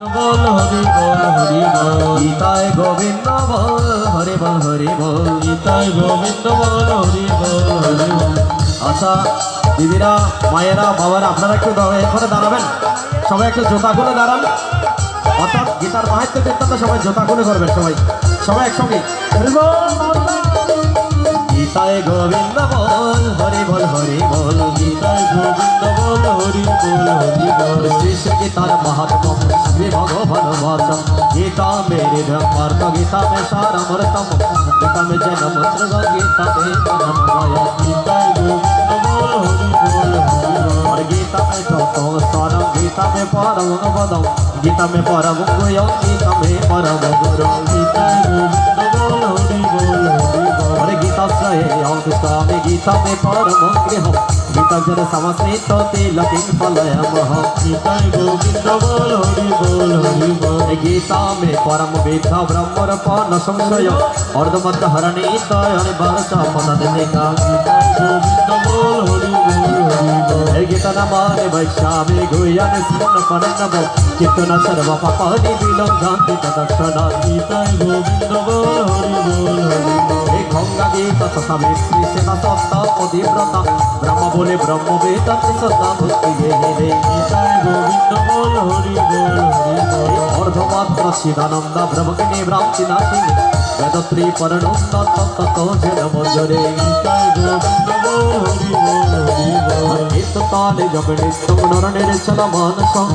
বল হরি বল হরি বল। গীতায় গোবিন্দ বল হরি বল হরি বল। গীতায় গোবিন্দ বল হরি বল হরি বল। আচ্ছা দিদিরা মায়েরা বাবারা আপনারা একটু এখানে দাঁড়াবেন। সবাই একটু জোতা করে দাঁড়ান। অর্থাৎ গীতার মাহাত্ম কীর্তনটা সবাই জোতা করে করবেন সবাই। সবাই একসঙ্গে। গীতায় গোবিন্দ বল হরি বল হরি कृष्ण गीतार महात्म श्री भगवत गीता मेरे धर्मार्थ गीता में सारा मृतम गीता में जन्म गीता में जन्म माया गीता और गीता में चौथो सारा गीता में परम पदम गीता में परम गीता में परम गुरु गीता गीतमे परमग्रह गीतजन समस्मित तिलकिं फलयमः गीताय गोविन्द बोल हरि बोल हरि बोल गीतामे परम वेद ब्रह्मरपन संशय अर्धमत हरणे तयनि भरत पददेका गीताय गोविन्द बोल हरि बोल हरि बोल गीतन माने वैष्णवे गुयन सिन्न परनव कीर्तन सर्व पापानि विलम्बन्ति तदक्षणा गीताय गोविन्द बोल हरि बोल हरि बोल गीता तथा में श्री सेवा सत्ता अधिव्रता ब्रह्म बोले ब्रह्म वेद सदा भक्ति रे गोविंद बोल हरि बोल हरि बोल अर्धमात्र शिवानंद ब्रह्मज्ञे ब्राह्मणाखिल वेदत्री परनंद तत्त जनमजरे गीताय गोविंद बोल हरि बोल हरि बोल ताले जगणितं नरणेरचलमानसं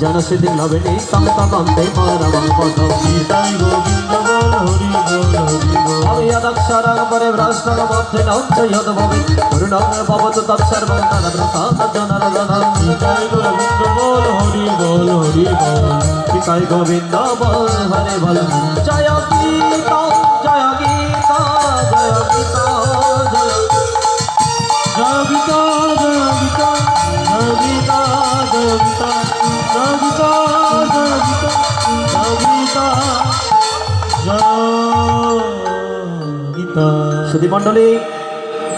जनसिद्धिं लवणीतं तदन्ते परमं पदं गीताय गोविंद পরে ভ্রষ্টং মধ্যে নঞ্চ যদ ভবে পূর্ণং ভবতু তৎসর্বং তদ প্রসাদ জনর জনম গীতায় গোবিন্দ বল হরি বল হরি বল পিতায় গোবিন্দ বল হরে বল জয় গীতা জয় গীতা জয় গীতা জয় জয় গীতা জয় গীতা জয় গীতা সুদীপ মন্ডলী